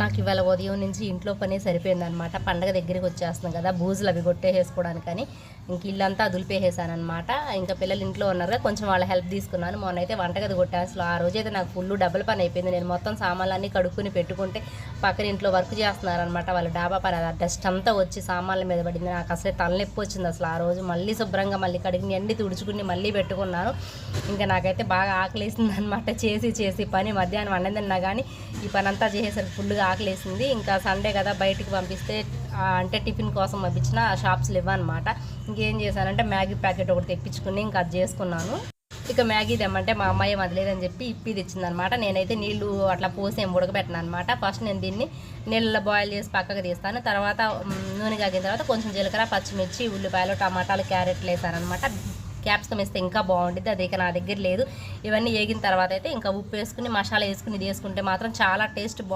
నాకు ఇవాళ ఉదయం నుంచి ఇంట్లో పని సరిపోయిందనమాట పండగ దగ్గరికి వచ్చేస్తున్నాం కదా బూజులు అవి కొట్టేసేసుకోవడానికని. ఇంక ఇల్లంతా అదులిపేసేసానమాట ఇంకా పిల్లలు ఇంట్లో ఉన్నారుగా కొంచెం వాళ్ళ హెల్ప్ తీసుకున్నాను. మొన్న అయితే వంటగది కొట్టాను అసలు ఆ రోజైతే నాకు ఫుల్ డబుల్ పని అయిపోయింది. నేను మొత్తం సామాన్లన్నీ కడుక్కుని పెట్టుకుంటే పక్కన ఇంట్లో వర్క్ చేస్తున్నారనమాట వాళ్ళ. డాబా పని ఆ డస్ట్ అంతా వచ్చి సామాన్ల మీద పడింది. నాకు అసలు తలనొప్పి వచ్చింది అసలు. ఆ రోజు మళ్ళీ శుభ్రంగా మళ్ళీ కడిగి అన్ని తుడుచుకుని మళ్ళీ పెట్టుకున్నాను. ఇంకా నాకైతే బాగా ఆకలేసింది అనమాట చేసి చేసి పని మధ్యాహ్నం వండిందన్నా కానీ ఈ పని అంతా చేసేసరికి ఫుల్గా ఆకలేసింది. ఇంకా సండే కదా బయటికి పంపిస్తే అంటే టిఫిన్ కోసం పంపించిన షాప్స్లు ఇవ్వనమాట ఇంకేం చేశానంటే మ్యాగీ ప్యాకెట్ ఒకటి తెప్పించుకుని ఇంకా అది చేసుకున్నాను. ఇక మ్యాగీ తెమ్మంటే మా అమ్మాయి వదిలేదని చెప్పి ఇప్పి తెచ్చిందనమాట నేనైతే నీళ్ళు అట్లా పోసి ఏం ఉడకబెట్టిన అనమాట ఫస్ట్ నేను దీన్ని నీళ్ళలో బాయిల్ చేసి పక్కకు తీస్తాను. తర్వాత నూనె కాగిన తర్వాత కొంచెం జీలకర్ర పచ్చిమిర్చి ఉల్లిపాయలు టమాటాలు క్యారెట్లు వేసానమాట అనమాట క్యాప్సికమ్ వేస్తే ఇంకా బాగుంటుంది అది ఇక నా దగ్గర లేదు. ఇవన్నీ వేగిన తర్వాత అయితే ఇంకా ఉప్పు వేసుకుని మసాలా వేసుకుని ఇది వేసుకుంటే మాత్రం చాలా టేస్ట్ బాగుంటుంది.